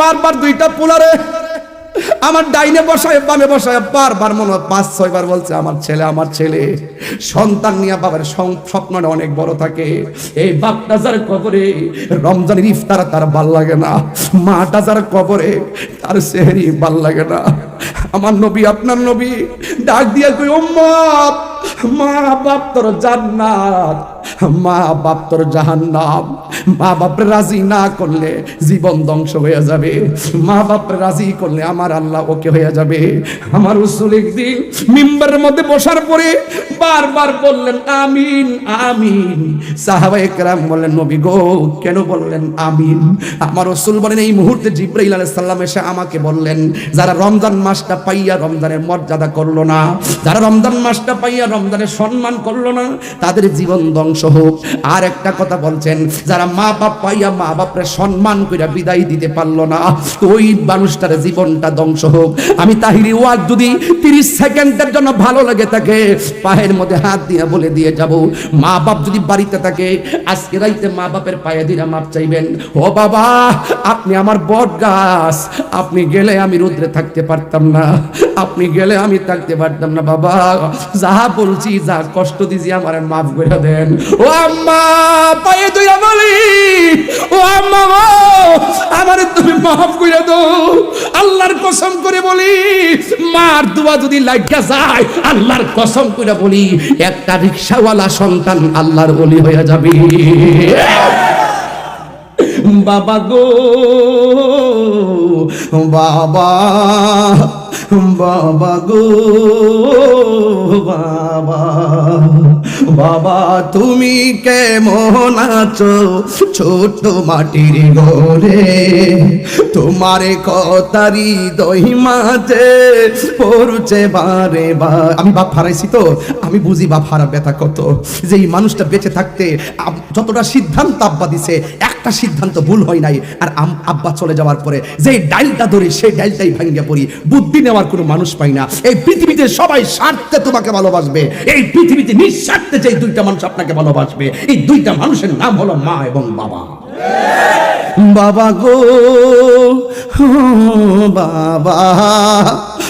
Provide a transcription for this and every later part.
বারবার দুইটা পোলারে আমার ডাইনে বসায়, বামে বসায়, বারবার মনে হয় পাঁচ, ছয় বার বলছে, আমার ছেলে আমার ছেলে। সন্তান নিয়ে বাবার স্বপ্নটা অনেক বড় থাকে। এই বাপটা যার কবরে, রমজানের ইফতার তার ভালো লাগে না। মাটা যার কবরে, তার সেহরি ভালো লাগে না। আমার নবী, আপনার নবী, ডাক দিয়া কই উম্মত মা বাপ তোর জান্নাত, মা বাপ তোর জাহান্নাম। মা বাপ রাজি না করলে জীবন ধ্বংস হয়ে যাবে। মা বাপ রাজি করলে আমার আল্লাহ ওকে হয়ে যাবে। আমার উসুল একদিন মিম্বারের মধ্যে বসার পরে বারবার বললেন, আমিন আমিন। সাহাবা একরাম বললেন, নবী গো, কেন বললেন আমিন? আমার রসুল বলেন, এই মুহূর্তে জিব্রাইল আলাইহিস সালাম এসে আমাকে বললেন, যারা রমজান মাসটা পাইয়া রমজানের মর্যাদা করল না, যারা রমজান মাসটা পাইয়া রমজানের সম্মান করল না, তাদের জীবন ধ্বংস হোক। আর একটা কথা বলছেন, যারা মা বাপ পাইয়া মা বাপরে সম্মান কইরা বিদায় দিতে পারল না, ওই মানুষটার জীবনটা ধ্বংস হোক। আমি তাহিরি ওয়াজ যদি তিরিশ সেকেন্ডের জন্য ভালো লাগে থাকে, পায়ের মধ্যে হাত দিয়ে বলে দিয়ে যাব। মা বাপ যদি বাড়িতে থাকে, আজকে রাইতে মা বাপের পায়ে দিরা মাপ চাইবেন, ও বাবা, আপনি আমার বট গাছ, আপনি গেলে আমি রুদ্রে থাকতে পারতাম না, আপনি গেলে আমি থাকতে পারতাম না, বাবা যা বলছি যা কষ্ট দিছি আমার মাফ করে দেন। ও আম্মা, পায়ে তুই বলি ও আম্মা আমারে তুমি মাফ করে দাও। আল্লাহর কসম করে বলি, মার দোয়া যদি লাগা যায়, আল্লাহর কসম করে বলি, একটা রিক্সাওয়ালা সন্তান আল্লাহর বলি হয়ে যাবে। বাবা গো, বাবা। বাবা গো, বাবা। বাবা, তুমি কেমন আছো? ছোট মাটির ঘরে তোমার কথারি দহি মাঝে পড়ছে বারে বা আমি বাপ হারাইছি তো, আমি বুঝি বাপ হারা ব্যথা কত। যে এই মানুষটা বেঁচে থাকতে যতটা সিদ্ধান্ত আব্বা দিছে, একটা সিদ্ধান্ত ভুল হয় নাই। আর আব্বা চলে যাওয়ার পরে যে ডাইলটা ধরি, সেই ডাইলটাই ভাঙ্গে পড়ি। বুদ্ধি নেওয়ার কোনো মানুষ পাই না। এই পৃথিবীতে সবাই স্বার্থে তোমাকে ভালোবাসবে। এই পৃথিবীতে নিঃস্বার্থে যে দুইটা মানুষ আপনাকে ভালোবাসবে, এই দুইটা মানুষের নাম হলো মা এবং বাবা। বাবা গো বাবা।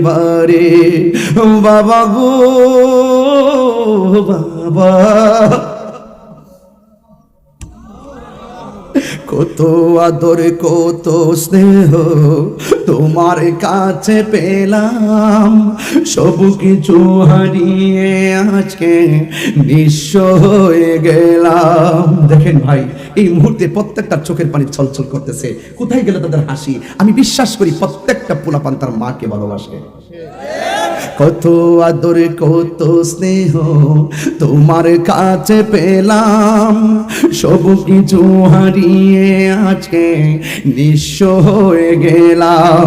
বারে বাবা গো বাবা। কত আদর, কত স্নেহ তোমার কাছে পেলাম। সব কিছু হারিয়ে আজকে নিঃস্ব হয়ে গেলাম। দেখেন ভাই, এই মুহূর্তে প্রত্যেকটা চোখের পানি ছলছল করতেছে। কোথায় গেল তাদের হাসি? আমি বিশ্বাস করি প্রত্যেকটা পোলাপান তার মাকে ভালোবাসে। কত আদর কত স্নেহ তোমার কাছে পেলাম। সব কিছু হারিয়ে আছে নিঃস্ব হয়ে গেলাম।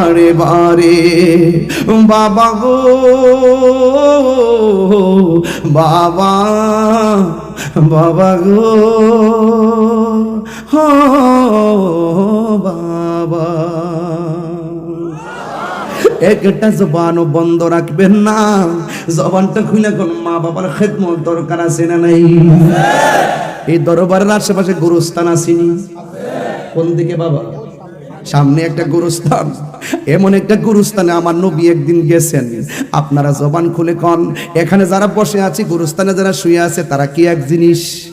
বারে বারে, বাবা গো, বাবা বাবা গো, হো, বাবা। একটা জবানও বন্ধ রাখবেন না। জবানটা খুলে কোন মা বাবার খেদমত দরকার আছে না নাই? এই দরবারের আশেপাশে গুরুস্থান আসেনি কোন দিকে বাবা? সামনে একটা গুরুস্থান, এমন একটা গুরুস্থানে আমার নবী একদিন গেছেন। আপনারা জবান খুলে কন, এখানে যারা বসে আছে, গুরুস্থানে যারা শুয়ে আছে, তারা কি এক জিনিস?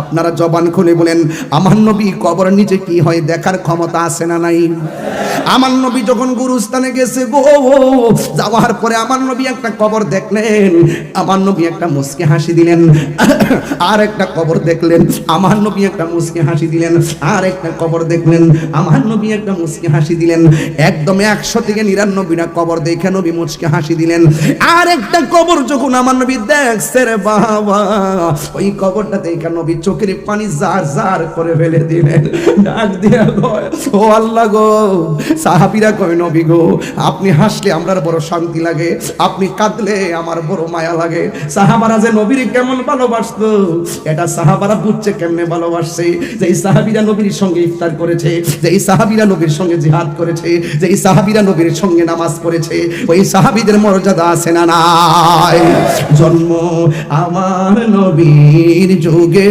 আপনারা জবান খুলে বলেন, আমার নবী কবর নিচে কি হয় দেখার ক্ষমতা আছে না নাই? আমার নবী যখন গুরুস্থানে গেছে গো, যাওয়ার পরে আমার নবী একটা কবর দেখলেন, আমার নবী একটা মুসকে হাসি দিলেন, আর একটা কবর দেখলেন, আমার নবী একটা মুসকে হাসি দিলেন, আর একটা কবর দেখলেন, আমার নবী একটা মুসকে হাসি দিলেন, একদম একশো থেকে নিরানব্বইটা কবর দেখে নবী মুসকে হাসি দিলেন। আর একটা কবর যখন আমার নবী দেখছে বাবা, ওই কবরটা দেখে নবী চোখের পানি জার জার করে ফেলে দিলেন। ডাক দিয়া কয়, ও আল্লাহ গো সাহাবিরা কয় নবী গো আপনি হাসলে আমরার বড় শান্তি লাগে আপনি কাঁদলে আমার বড় মায়া লাগে। সাহাবারা যে নবীর কেমন ভালোবাসতো এটা সাহাবারা বুঝছে কেমনে ভালোবাসছে। যে এই সাহাবিরা নবীর সঙ্গে ইফতার করেছে যে এই সাহাবিরা নবীর সঙ্গে জিহাদ করেছে যে এই সাহাবিরা নবীর সঙ্গে নামাজ পড়েছে ওই সাহাবিদের মর্যাদা আছে না নাই? জন্ম আমার নবীর যুগে।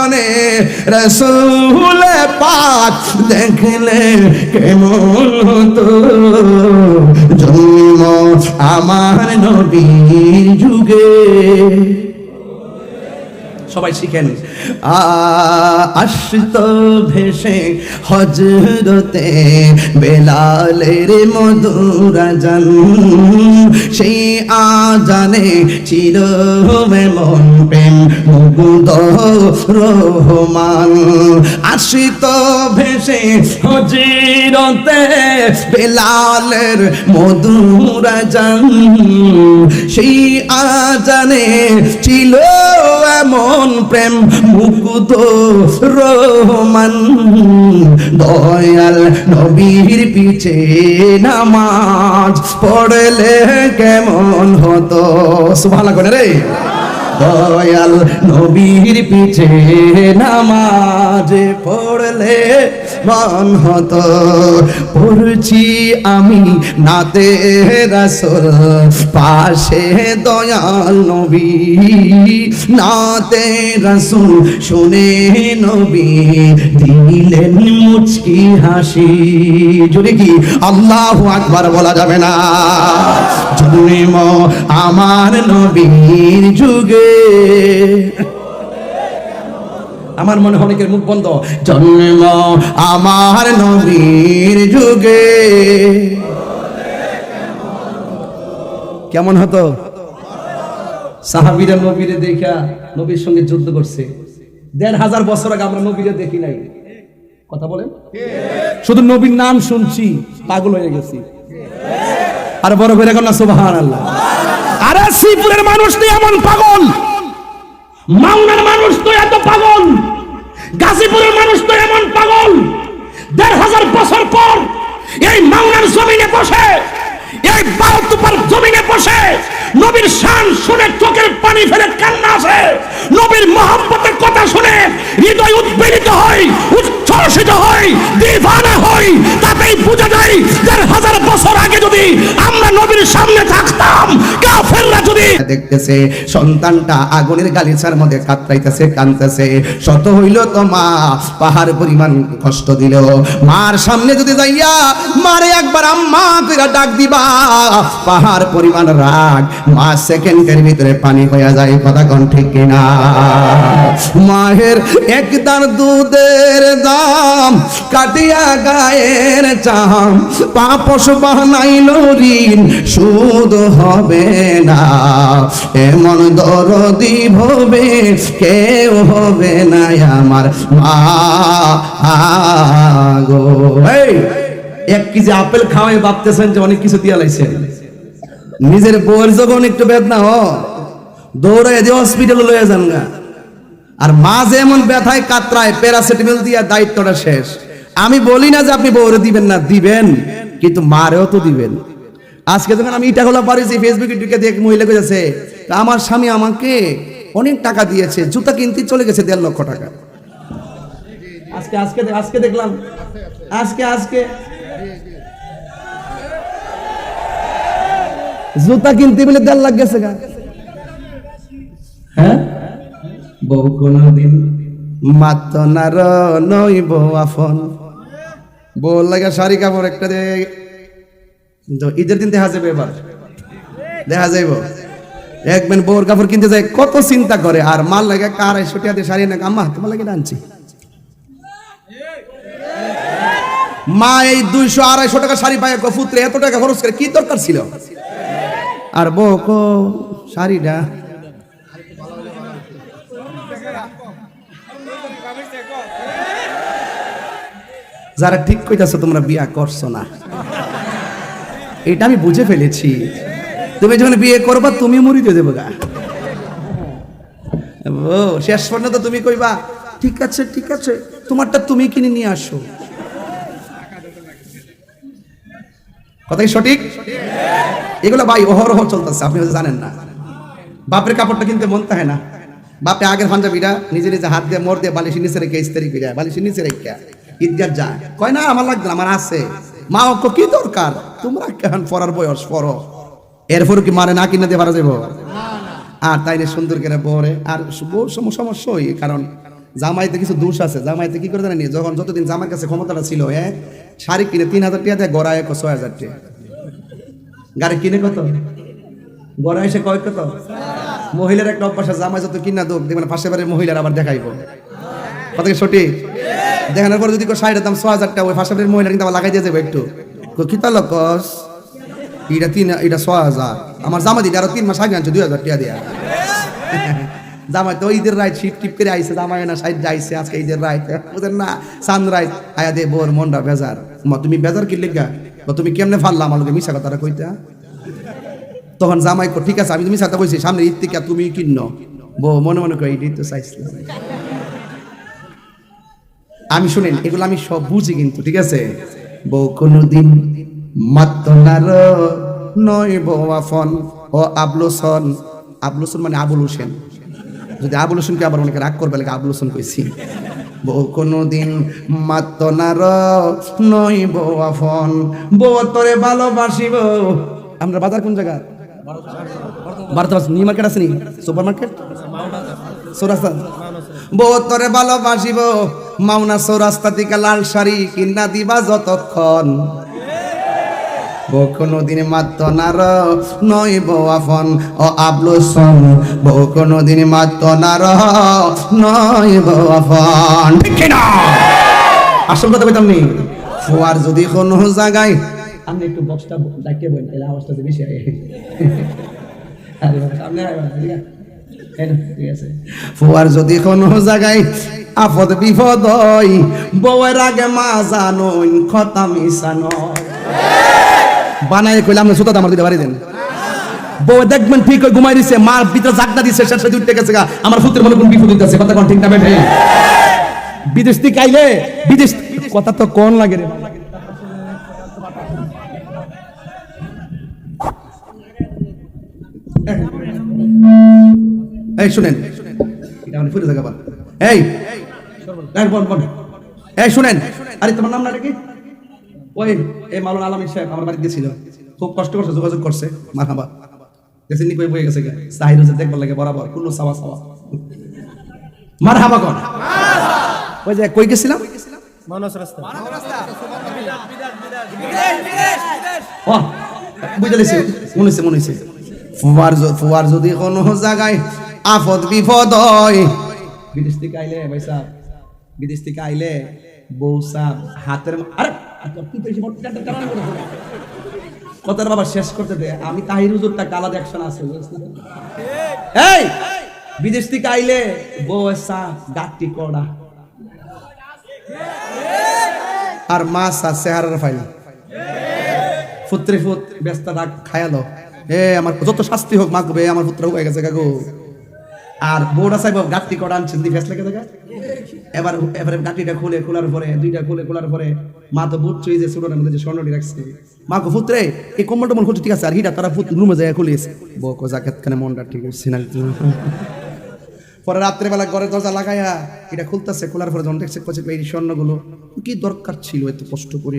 রসুলে পাক দেখলে কেমন হতো? জন্ম আমার নবীর যুগে। সবাই শিখেন। আশ্রিত ভেসে হজরতে বেলালের মধুরা জান আজানে চির মন প্রেম মুগুদ রহমান। আশ্রিত ভেসে হজরতে বেলালের মধুরা জান সেই আজানে ছিল এমন প্রেম মুকুদ রহমান। দয়াল নবীর পিছে নামাজ পড়লে কেমন হতো। সুভালা করে রে দয়াল নবীর পিছে নামাজ পড়লে মন হতো। পড়ছি আমি নাতে রাসুল, পাশে দয়াল নবী। নাতে রাসুল, শুনে নবী দিলেন মুচকি হাসি। যদি কি আল্লাহ আকবার বলা যাবে না? জন্ম আমার নবীর যুগে। আমার মনে অনেকের মুখ বন্ধ। জন্ম আমার নবীর যুগে। কেমন হতো? সাহাবিরা নবীরে দেখা নবীর সঙ্গে যুদ্ধ করছে। দেড় হাজার বছর আগে আমরা নবীরে দেখি নাই। কথা বলেন? শুধু নবীর নাম শুনছি পাগল হয়ে গেছি। আর বড় করে না সুবাহান আল্লাহ আরে শ্রীপুরের মানুষ এমন পাগল। মাওনার মানুষ তো এত পাগল। গাজীপুরের মানুষ তো এমন পাগল। দেড় হাজার বছর পর এই মাওনার জমিনে বসে, এই বারোতুপার জমিনে বসে নবীর শান শুনে চোখের পানি ফেলে কান্না আসে। নবীর মহাব্বতের কথা শুনে হৃদয় উদ্বেলিত হয় হয় দিভানা হাজার বছর আগে যদি আমরা নবীর সামনে থাকতাম, কাফেররা যদি দেখতেছে, সন্তানটা আগুনের গালিচার মধ্যে কাতরাইতেছে কানতেছে শত হইল তো মা, পাহাড় পরিমাণ কষ্ট দিল। মার সামনে যদি যাইয়া মারে একবার আম্মা কইরা ডাক দিবা, পাহাড় পরিমাণ রাগ মা সেকেন্ডের ভিতরে পানি হইয়া যায়, কথা কোন ঠিক কিনা? মায়ের একদার দুধের দাম কাটিয়া গায়ের চাম পাপস বানাইল ঋণ সুদ হবে না। এমন দরদি ভবে কেউ হবে না আমার মা গো। এই, এক কেজি আপেল খাওয়াই ভাবতেছেন যে অনেক কিছু দিয়া লাইছেন নিজের বউয়ের যখন একটু বেদনা হ। দৌড়াই দিয়ে হসপিটালে লয়ে যান গা। আর মা যে এমন ব্যথায় কাতরায় প্যারাসিটামল দিয়ে দায়িত্বটা শেষ। আমি বলি না যে আপনি বউরে দিবেন না, দিবেন। কিন্তু মারেও তো দিবেন। আজকে যখন আমি ইটাগুলো পারিছি ফেসবুকে ঢুকে দেখ মহিলা গেছে আমার স্বামী আমাকে অনেক টাকা দিয়েছে, জুতা কিনতে চলে গেছে দেড় লক্ষ টাকা। আজকে আজকে আজকে দেখলাম। আজকে আজকে। জুতা কিনতে বলে দেড় লাখ গেছে গা হ্যাঁ বউ কোনদিন নই বউ আফন বউ লাগে শাড়ি, কাপড় একটা দে। ঈদের দিন দেখা যাবে এবার। দেখা যাইব। একবেন বউর কাপড় কিনতে যায়, কত চিন্তা করে। আর মাল লাগে কার টাকা দিয়ে শাড়ি না আম্মা, তোমার লাগে আনছি। মা এই দুইশো আড়াইশো টাকা শাড়ি পায় পুত্রে এত টাকা খরচ করে, কি দরকার ছিল? আর বউ কো, শাড়িটা যারা ঠিক কইতাছো, তোমরা বিয়া করছ না। এটা আমি বুঝে ফেলেছি। তুমি যখন বিয়ে করবা, তুমি মরিতে দেবো গা। ও, শেষ পর্যন্ত তুমি কইবা, ঠিক আছে ঠিক আছে, তোমারটা তুমি কিনে নিয়ে আসো। কথা কি সঠিক? এগুলো ভাই অহরহ চলতেছে, আপনি জানেন না। বাপের কাপড়টা কিনতে মন থাকে না। বাপে আগের পাঞ্জাবিটা নিজে নিজে হাত দিয়ে, মোর দিয়ে বালিশের নিচে রেখে ইস্তারি করে বালিশের নিচে রেখে। ঈদগার যায়। কয়, না, আমার লাগবে আমার আছে। মা অক্ষ কি দরকার? তোমরা কেমন পড়ার বয়স? পড়ো। এরপর কি মানে না কিনে পারা যাব আর তাইলে সুন্দর করে বরে আর সম- সমস্যা ওই কারণ জামাইতে কিছু দোষ আছে। জামাইতে কি করে জানেনি? যখন যতদিন জামার কাছে ক্ষমতাটা ছিল, এ, শাড়ি কিনে তিন হাজার টাকা দেয়, গড়ায় ছয় হাজার টাকা। গাড়ি কিনে কত? গড়া এসে কয় কত? মহিলার একটা অভ্যাস জামাই যত কিনা দোক দেখবেন পাশে বাড়ির মহিলার আবার দেখাইব। কথা কি সঠিক? দেখানোর পর যদি শাড়ির দাম ছ হাজার টাকা ওই বাড়ির মহিলা কিন্তু আবার লাগাই দিয়ে যাবে একটু। কো, কি তাল কস? এটা তিন এটা ছ হাজার। আমার জামা দিদি আরও তিন মাস আগে আনছে দুই হাজার টাকা দিয়া। জামাই তো ঈদের রাইট শিফট টিপ করে আইছে জামাই না সাইড যাইছে আজকে ঈদের রাইট। বুঝেন না সানরাইজ আয়া দে বোর মনটা বেজার। তুমি বেজার কি লিখা তুমি কেমনে ফাললা আমার লোকে মিশা কথাটা কইতা। তখন জামাই কো, ঠিক আছে আমি তুমি সাথে কইছি সামনে ঈদ থেকে তুমি কিন্ন। বউ মনে মনে করে ঈদ তো চাইছিলাম। আমি শুনেন, এগুলো আমি সব বুঝি কিন্তু, ঠিক আছে? বউ কোনদিন মাত্তনার নয় বউ আফন ও আবলুসন আবলুসন মানে আবুল হোসেন। যদি আবুল হোসেনকে আবার অনেকে রাগ করবে লাগে আবুল হোসেন কইছি। বউ কোনদিন মাত্তনার নয় বউ আফন বউ তোরে ভালোবাসিব। আমরা বাজার কোন জায়গা? মার্কেট আছে সুপার মার্কেট? চৌরাস্তা বউ তোরে ভালোবাসিব। মাওনা চৌরাস্তা থেকে লাল শাড়ি কিনা দিবা যতক্ষণ বউ কোনদিন মাত্র নার নয় বউ আফন ও আবলুসন বউ কোনদিন মাত্র নার নয় বউ আফন ঠিক না আসল কথা কইতাম নি ফুয়ার যদি কোনো জায়গায় আমি একটু বক্সটা ডাকিয়ে বলেন তাহলে আওয়াজটা যে বেশি আরে আছে? ঠিক আছে। ফুয়ার যদি কোনো জায়গায় আপদ বিপদ বউয়ের আগে মা জানুন খতা মিশানো। বানায় কইলাম না সুতা আমার দিতে পারি দেন। বউ দেখবেন ঠিক হয়ে ঘুমাই দিছে, মার ভিতরে জাগনা দিছে, শেষে দুইটা গেছে আমার পুত্রের মনে কোন বিপদ হইতাছে, কথা কোন ঠিক না বেঠে? বিদেশ থেকে আইলে, বিদেশ কথা তো কোন লাগে রে? এই, শুনেন। এটা মানে ফুটে থাকা এই এই শুনেন আরে তোমার নাম না কি? ওই এই মালুন আলমী সাহেব আমার বাড়িতে গেছিল। খুব কষ্ট করছে যোগাযোগ করছে গেছে নি কই বয়ে গেছে সাহির হচ্ছে দেখবার লাগে বরাবর কুল্লু সাওয়া সাওয়া মারহাবা কোন? ওই যে কই গেছিলাম? মানস রাস্তা ও বুঝে মনে হইছে মনে হইছে ফুয়ার ফুয়ার যদি কোনো জায়গায় আফদ বিপদ হয় বিদেশ থেকে আইলে ভাই সাহেব বিদেশ থেকে আইলে বউ সাহেব হাতের মা-। কথাটা বাবা শেষ করতে দে। আমি তাহির হুজুরটা আলাদা অ্যাকশন আছে? এই, বিদেশ থেকে আইলে বউ সাহেব গাটি কড়া। আর মাছ আর চেহারার ফাইল। পুত্রে ফুত, ব্যস্ত রাগ খায়ালো এ, আমার যত শাস্তি হোক মা কবে আমার পুত্র হয়ে গেছে, কাকু। আর বোর্ড আছে গাত্তি কটা আনছেন ফেস লেগে দেখা এবার এবারে গাঁটিটা খুলে, খোলার পরে, দুইটা খুলে, খোলার পরে, মা তো বুট চুই যে মধ্যে যে স্বর্ণটি রাখছে। মা কো ফুত্রে এই কম্বলটা মন খুলছে, ঠিক আছে? আর হিটা তারা ফুট রুমে যায় খুলিস বকো জাকেত খানে, মনটা ঠিক আছে না। পরে রাত্রেবেলা ঘরে দরজা লাগাইয়া এটা খুলতেছে, খোলার পরে যখন দেখছে কচে এই স্বর্ণগুলো, কি দরকার ছিল এত কষ্ট করে?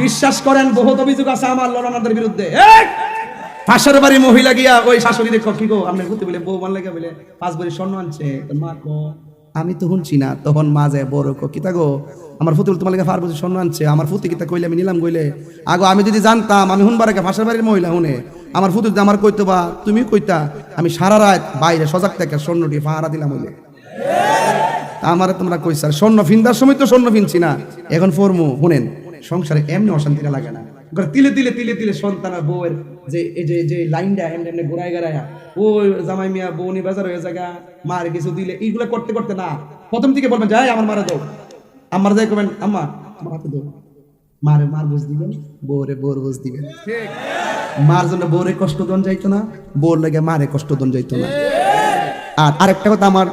বিশ্বাস করেন, বহুত অভিযোগ আছে আমার লড়ানাদের বিরুদ্ধে। এই! পাশের বাড়ি মহিলা গিয়া, ওই শাশুড়ি দেখো, কি গো? আপনার ঘুরতে বলে, বউ মান লাগে বলে? পাঁচ বড়ি স্বর্ণ আনছে মা কো? আমি তো শুনছি না, তখন মা যায়, বড় কো কিতা গো? আমার ফুতুল তোমার লাগে পাঁচ বছর স্বর্ণ আনছে, আমার ফুতি কিতা কইলে? আমি নিলাম কইলে। আগো, আমি যদি জানতাম, আমি হুনবার আগে পাশের বাড়ির মহিলা হুনে আমার ফুতুল আমার কইতো বা তুমি কইতা, আমি সারা রাত বাইরে সজাগ থেকে স্বর্ণটি পাহারা দিলাম হইলে আমার তোমরা কই স্যার স্বর্ণ ফিনদার সময় তো স্বর্ণ ফিনছি না। এখন ফরমু শুনেন, সংসারে এমনি অশান্তিটা লাগে না। তিলে তিলে তিলে তিলে সন্তান আর বউয়ের যে, এই যে যে লাইনটা, এমনি এমনি ঘুরায় গড়ায় ওই জামাই মিয়া বউনি বাজার হয়ে জায়গা মার কিছু দিলে। এইগুলো করতে করতে না, প্রথম থেকে বলবেন, যাই, আমার মারা দাও। আমার যাই করবেন আম্মা, আমার হাতে দাও। মারে, মার বুঝ দিবেন, বউরে বউর বুঝ দিবেন। মার জন্য বউরে কষ্ট দন যাইতো না, বউর লাগে মারে কষ্ট দন যাইতো না। আর আরেকটা কথা আমার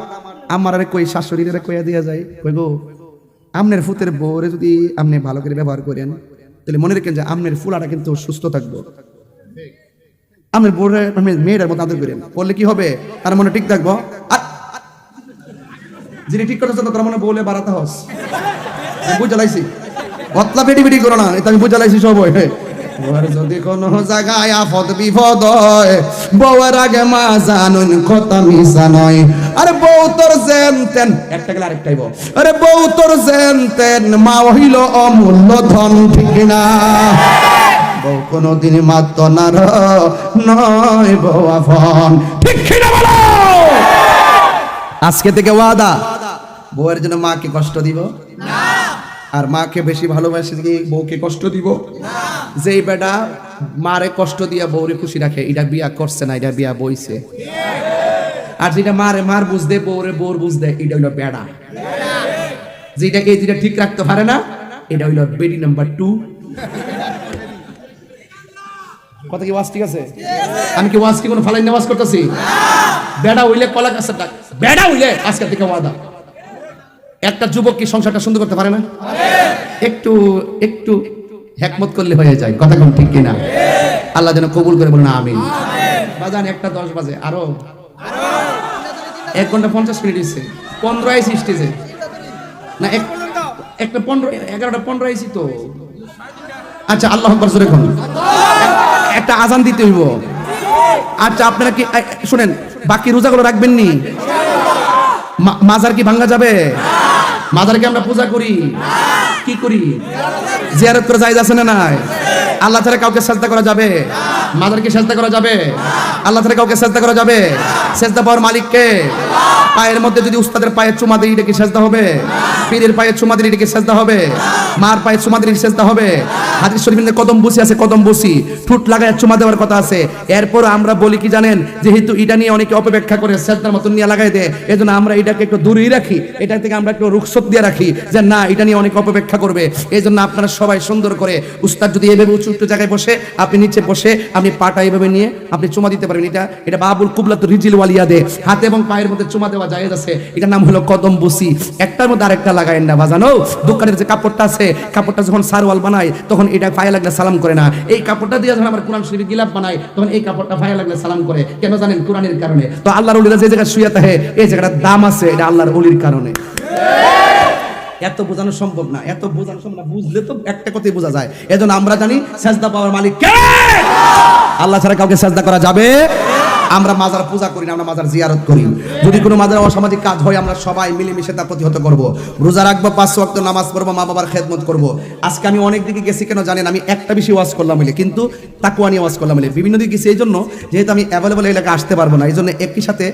আমার আরে কই শাশুড়িরে কইয়া দিয়া যায়, কই গো, আমনের ফুতের বউরে যদি আপনি ভালো করে ব্যবহার করেন তাহলে মনে রাখেন যে আমের ফুলাটা কিন্তু সুস্থ থাকব। আমের বউরে আপনি মেয়েটার মতো আদর করেন। বললে কি হবে? তার মনে ঠিক থাকব? যিনি ঠিক করতেছে তার মনে বলে বাড়াতে হস। বুঝে লাইছি বতলা বেটি পেটি করো না, এটা আমি বুঝে লাইছি সব ওর যদি কোনো জায়গায় আফদ বিপদ হয়, বউয়ের আগে মা জানুন কথা মিশা নয়। আরে বউ তোর জেন তেন একটা গেলে আরেকটাই আরে বউ তোর জেন তেন মা হইল অমূল্য ধন, ঠিক না বউ কোনদিন মাত্র না নয় বউ আফন ঠিক বলো? আজকে থেকে ওয়াদা, বউয়ের জন্য মাকে কষ্ট দিব? আর মাকে বেশি ভালোবাসে কি বউকে কষ্ট দিব। যেই বেটা মারে কষ্ট দিয়া বউরে খুশি রাখে, এটা বিয়া করছে না, এটা বিয়া বইছে। আর যেটা মারে মার বুঝদে বউরে বউর বুঝদে এটা হইল বেড়া। যেটাকে যেটা ঠিক রাখতে পারে না, এটা হইল বেডি নাম্বার টু কথা কি ওয়াজ ঠিক আছে? আমি কি ওয়াজ কি কোনো ফালাই নামাজ করতেছি? বেড়া হইলে কলা গাছের ডাক। বেড়া হইলে আজকে থেকে ওয়াদা। একটা যুবক কি সংসারটা সুন্দর করতে পারে না? একটু একটু হেকমত করলে হয়ে যায়। কথা কোন ঠিক কিনা? আল্লাহ যেন কবুল করে বলুন, আমিন। বাজান, একটা দশ বাজে। আরও? এক ঘণ্টা পঞ্চাশ মিনিট হয়েছে পনেরো আইসি স্টেজে। না, এক একটা পনেরো, এগারোটা পনেরো আইসি তো। আচ্ছা আল্লাহ জোরে কোন। একটা আজান দিতে হইব। আচ্ছা আপনারা কি শুনেন, বাকি রোজাগুলো রাখবেন নি? মাজার কি ভাঙ্গা যাবে? মাজারকে আমরা পূজা করি। কি করি? জিয়ারত করে যাই আছে না নাই? আল্লাহ ছাড়া কাউকে সাজদা করা যাবে? মাজারকে সাজদা করা যাবে? আল্লাহ ছাড়া কাউকে সাজদা করা যাবে? সাজদা পাওয়ার মালিককে পায়ের মধ্যে যদি উস্তাদের পায়ের চুমা দিই এটা কি সাজদা হবে, পীরের পায়ের চুমা দিলে এটা কি সাজদা হবে, মার পায়ের চুমা দিলে সাজদা হবে, হাদিস শরীফের কদম বসি আছে, কদম বসি। ঠুট লাগায় চুমা দেওয়ার কথা আছে। এরপর আমরা বলি কি জানেন, যেহেতু এটা নিয়ে অনেকে অপেক্ষা করে সাজদার মতন নিয়ে লাগাই দেয়, এজন্য আমরা এটাকে একটু দূরেই রাখি, এটা থেকে আমরা একটু রুখসত দিয়ে রাখি যে না, এটা নিয়ে অনেক অপেক্ষা করবে। এই জন্য আপনারা সবাই সুন্দর করে, উস্তাদ যদি এভাবে উঁচু উঁচু জায়গায় বসে, আপনি নিচে বসে, আপনি পাটা এভাবে নিয়ে, আপনি চুমা দিতে পারবেন। এটা এটা বাবুল কুবলা তো রিজিল ওয়ালিয়া দে হাতে এবং পায়ের মধ্যে চুমা দেওয়া যায় আছে। এটার নাম হলো কদম বুসি। একটার মধ্যে আরেকটা লাগায়েন না, বাজানো। দোকানের যে কাপড়টা আছে, কাপড়টা যখন সারওয়াল বানায়, তখন এটা পায়ে লাগলে সালাম করে না। এই কাপড়টা দিয়ে যখন আমার কোরআন শরীফ গিলাপ বানায়, তখন এই কাপড়টা পায়ে লাগলে সালাম করে। কেন জানেন? কোরআনের কারণে। তো আল্লাহর ওলিরা যে জায়গায় শুয়ে থাকে, এই জায়গাটার দাম আছে, এটা আল্লাহর ওলির কারণে। এত বোঝানো সম্ভব না, এত বোঝানো সম্ভব না, বুঝলে তো একটা কথাই বোঝা যায়। এজন্য আমরা জানি, সাজদা পাওয়ার মালিক কে? আল্লাহ ছাড়া কাউকে সাজদা করা যাবে আমরা মাজার পূজা করি না, আমরা মাজার জিয়ারত করি। যদি কোনো মাজার অসামাজিক কাজ হয়, আমরা সবাই মিলেমিশে তা প্রতিহত করব। রোজা রাখব, পাঁচ ওয়াক্ত নামাজ পড়ব, মা বাবার খেদমত করব। আজকে আমি অনেক দিকে গেছি কেন জানেন, আমি একটা বেশি ওয়াজ করলাম বলে, কিন্তু তাকুয়া নিয়ে ওয়াজ করলাম বলে। বিভিন্ন দিকে গেছি এই জন্য যেহেতু আমি অ্যাভেলেবল এলাকায় আসতে পারব না এই জন্য একই সাথে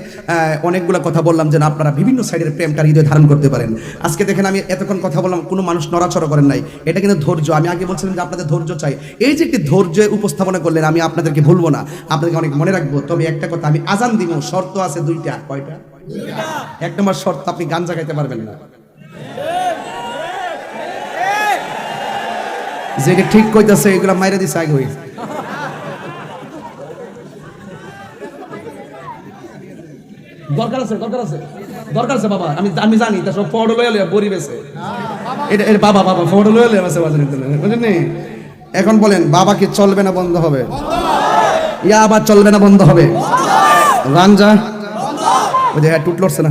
অনেকগুলো কথা বললাম যে না আপনারা বিভিন্ন সাইডের প্রেমটা হৃদয় ধারণ করতে পারেন। আজকে দেখেন আমি এতক্ষণ কথা বললাম, কোনো মানুষ নড়াচড়া করেন নাই। এটা কিন্তু ধৈর্য। আমি আগে বলছিলাম যে আপনাদের ধৈর্য চাই। এই যে একটি ধৈর্য উপস্থাপনা করলেন, আমি আপনাদেরকে ভুলবো না। আপনাদেরকে অনেক মনে রাখব। তবে একটা একটা কথা, আমি আজান দিব, শর্ত আছে দুইটা, কয়টা? এক নম্বর শর্ত, আপনি গান জাগাইতে পারবেন না। ঠিক কইতেছে, এগুলা মাইরে দিছে আগে হয়ে দরকার আছে দরকার আছে দরকার আছে বাবা, আমি আমি জানি, তা সব ফটো লয়ে লয়ে এটা এর বাবা বাবা, ফটো লয়ে লয়ে আছে বাজারে। এখন বলেন, বাবা কি চলবে না বন্ধ হবে? ইয়া আবার চলবে না, বন্ধ হবে। রানজা ওই যে হ্যাঁ টুট লড়ছে না।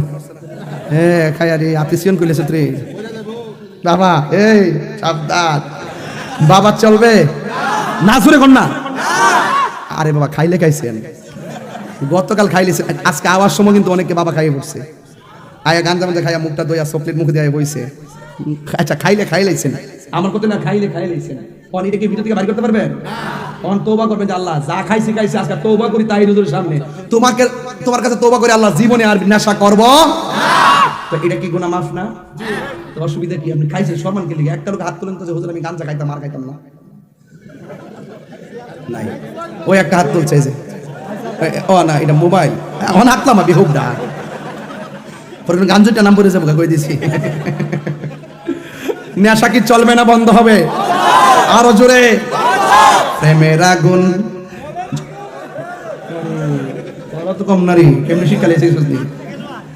হ্যাঁ খাই আরে আতিসিয়ন কইলেছে তুই বাবা, এই, সাবধান। বাবা চলবে। না কর না আরে বাবা, খাইলে খাইছেন গতকাল খাইলেছে আজকে আওয়ার সময় কিন্তু অনেকে বাবা খাইয়ে পড়ছে। আয়া গাঞ্জা মধ্যে খাইয়া মুখটা দইয়া চকলেট মুখে দিয়ে বইছে। আচ্ছা খাইলে খাইলেছেন আমার কথা না, খাইলে খাইলেছেন অন এটা কি ভিতর থেকে বাড়ি করতে পারবেন? অন যে আল্লাহ, যা খাইছি খাইছি, আজকে করি তাই নজরের সামনে। তোমাকে, তোমার কাছে করে আল্লাহ জীবনে আর নেশা করব তো এটা কি গুনাহ মাফ না? কি? আপনি খাইছেন, সম্মান কে একটা লোক হাত তুলেন তো হুজুর, আমি খাইতাম খাইতাম না। নাই। ওই একটা হাত তুলছে যে। ও না, এটা মোবাইল। এখন হাতলাম আমি হোক না পরে গাঞ্জুটা নাম যাব কই দিছি? নেশা কি চলবে না, বন্ধ হবে? আরও জোরে। প্রেমের আগুন। তো কম নারী, কেমনি শিক্ষা লেগেছে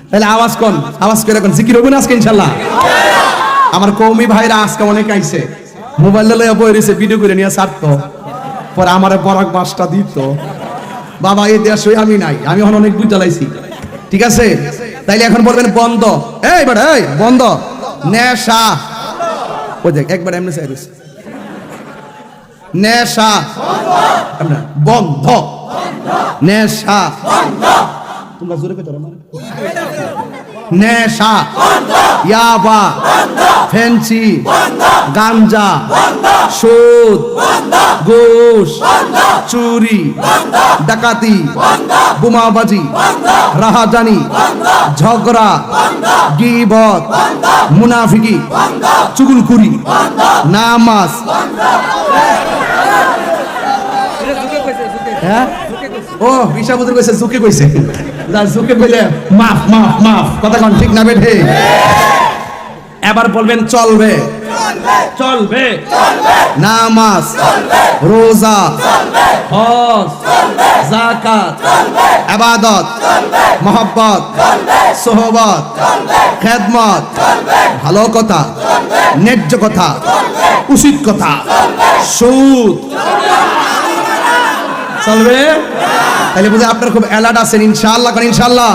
তাহলে আওয়াজ আওয়াজ করে এখন জিকির হবে না আজকে, ইনশাল্লাহ? আমার কৌমি ভাইরা আজকে অনেক আইছে। মোবাইল লইয়া বই রয়েছে ভিডিও করে নিয়ে ছাড়তো। পরে আমার বরাক বাসটা দিত। বাবা, এই দেশ আমি নাই, আমি এখন অনেক বুঝ জ্বালাইছি ঠিক আছে? তাইলে এখন বলবেন বন্ধ। এই এই, বন্ধ। নেশা। ওই দেখ, একবার এমনি চাই নেশা। বন্ধ। নেশা। তোমরা জোরে পেতো নেশা, ইয়াবা, ফেন্সি, গাঞ্জা, সুদ, ঘুষ, চুরি, ডাকাতি, বোমাবাজি, রাহাজানি, ঝগড়া, গিবত, মুনাফিকি চুগুলকুরি নামাজ। হ্যাঁ? ও বিশা বুজুর কইছে জুকে কইছে। যা জুকে কইলে মাফ মাফ মাফ। কথা কোন ঠিক না বেঠে এবার বলবেন চলবে। চলবে। নামাজ রোজা হজ জাকাত আবাদত মোহব্বত সোহবত খেদমত ভালো কথা ন্যায্য কথা উচিত কথা সুদ। চলবে? তাহলে বুঝে আপনার খুব অ্যালার্ট আছেন ইনশাআল্লাহ করেন ইনশাআল্লাহ।